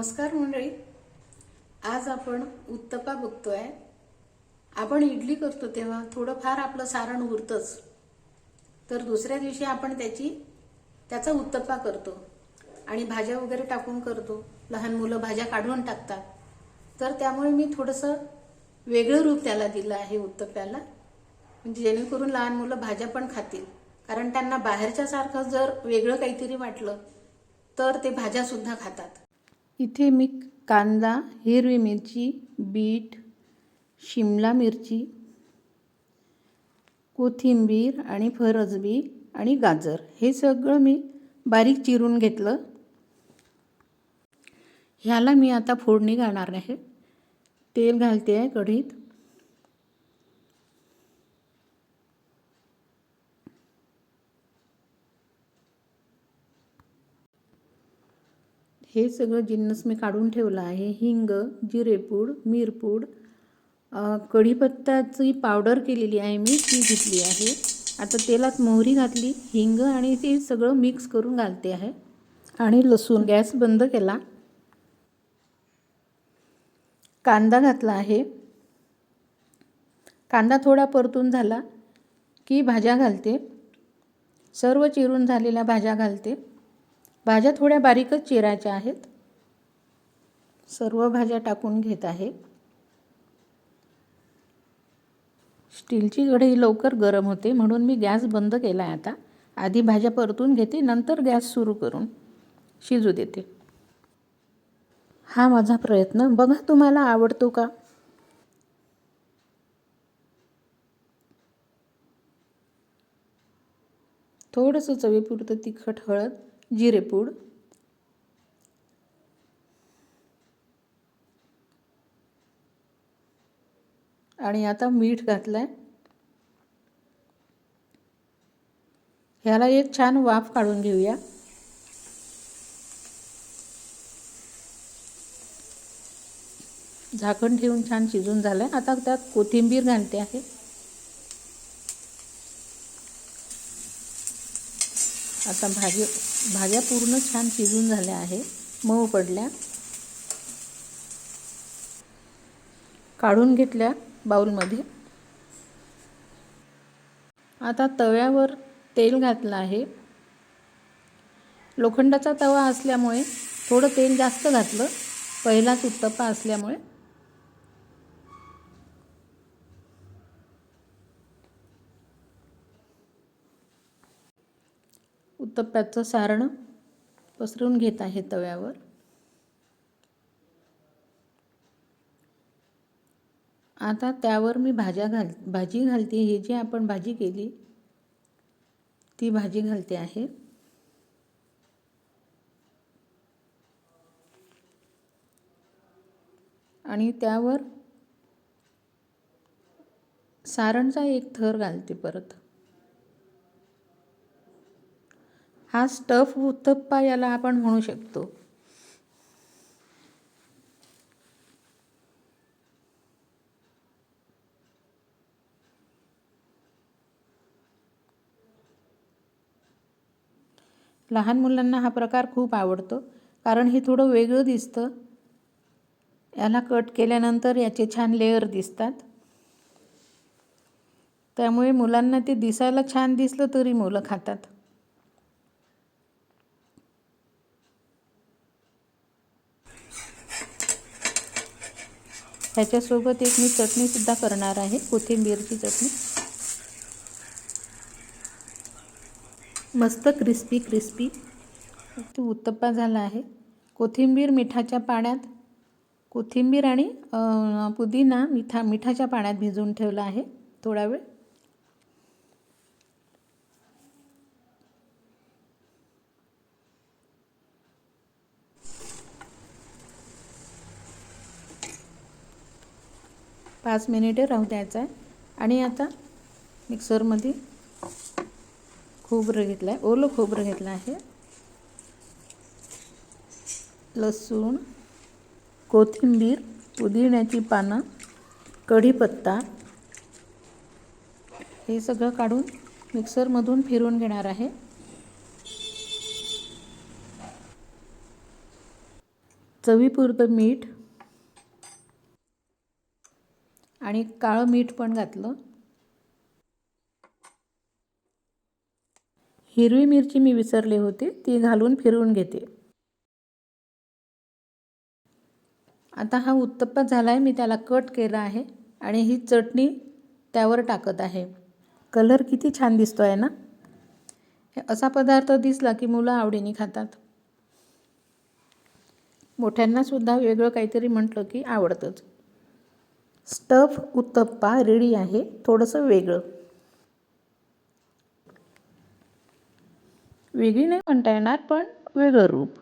नमस्कार मंडळी. आज आपण उत्तपा बघतोय. आपण इडली करतो तेव्हा थोडंफार आपलं सारण उरतंच. तर दुसऱ्या दिवशी आपण त्याची त्याचा उत्तप्पा करतो. आणि भाज्या वगैरे टाकून करतो. लहान मुलं भाज्या काढून टाकतात. तर त्यामुळे मी थोडंसं वेगळं रूप त्याला दिलं आहे उत्तप्याला. म्हणजे जेणेकरून लहान मुलं भाज्या पण खातील. कारण त्यांना बाहेरच्यासारखं जर वेगळं काहीतरी वाटलं तर ते भाज्यासुद्धा खातात. इथे मी कांदा हिरवी मिरची बीट शिमला मिरची कोथिंबीर आणि फरसबी आणि गाजर हे सगळं मी बारीक चिरून घेतलं. ह्याला मी आता फोडणी घालणार आहे. तेल घालते आहे कढीत हे सगळं जिन्नस मी काढून ठेवलं आहे. हिंग जिरेपूड मिरपूड कढीपत्ताची पावडर केलेली आहे मी ती घेतली आहे. आता तेलात मोहरी घातली हिंग आणि ते सगळं मिक्स करून घालते आहे. आणि लसूण गॅस बंद केला. कांदा घातला आहे. कांदा थोडा परतून झाला की भाज्या घालते. सर्व चिरून झालेल्या भाज्या घालते. भाज्या थोड्या बारीकच चिरायच्या आहेत. सर्व भाज्या टाकून घेत आहे. स्टीलची कढई लवकर गरम होते म्हणून मी गॅस बंद केला आहे आता. आधी भाज्या परतून घेते नंतर गॅस सुरू करून शिजू देते. हा माझा प्रयत्न. बघा तुम्हाला आवडतो का? थोडंसं चवीपुरतं तिखट हळद जिरेपूड आणि आता मीठ घातलं आहे ह्याला एक छान वाफ काढून घेऊया. झाकण ठेवून छान शिजून झालं आहे आता त्यात कोथिंबीर घालते आहे. आता भाजी भाज्या पूर्ण छान शिजून झाल्या आहे मऊ पडल्या. काढून घेतल्या बाऊलमध्ये आता तव्यावर तेल घातलं आहे. लोखंडाचा तवा असल्यामुळे थोडं तेल जास्त घातलं. पहिलाच उत्तप्पा असल्यामुळे उत्तप्प्याचं सारण पसरून घेत आहे तव्यावर. आता त्यावर मी भाज्या घाल भाजी घालते. ही जी आपण भाजी केली ती भाजी घालते आहे. आणि त्यावर सारणचा एक थर घालते परत. हा स्टफ उत्तप्पा याला आपण म्हणू शकतो. लहान मुलांना हा प्रकार खूप आवडतो कारण हे थोडं वेगळं दिसतं. याला कट केल्यानंतर याचे छान लेअर दिसतात. त्यामुळे मुलांना ते दिसायला छान दिसलं तरी मुलं खातात. ह्याच्यासोबत एक मी चटणीसुद्धा करणार आहे कोथिंबीरची चटणी. मस्त क्रिस्पी क्रिस्पी. तो उत्तप्पा झाला आहे. कोथिंबीर मिठाच्या पाण्यात कोथिंबीर आणि पुदिना मिठा मिठाच्या पाण्यात भिजवून ठेवला आहे थोडा वेळ. पाच मिनिटे राहू द्यायचा आहे. आणि आता मिक्सरमध्ये खोबरं घेतलं आहे. ओलं खोबरं घेतलं आहे. लसूण कोथिंबीर पुदिन्याची पानं कढीपत्ता हे सगळं काढून मिक्सरमधून फिरून घेणार आहे. चवीपुरतं मीठ आणि काळं मीठ पण घातलं. हिरवी मिरची मी विसरले होते ती घालून फिरवून घेते. आता हा उत्तप्पा झाला आहे मी त्याला कट केला आहे आणि ही चटणी त्यावर टाकत आहे. कलर किती छान दिसतो आहे ना? हे असा पदार्थ दिसला की मुलं आवडीने खातात. मोठ्यांनासुद्धा वेगळं काहीतरी म्हटलं की आवडतंच. स्टफ उत्तप्पा रेडी आहे. थोडंसं वेगळं. वेगळी नाही म्हणता येणार पण वेगळं रूप.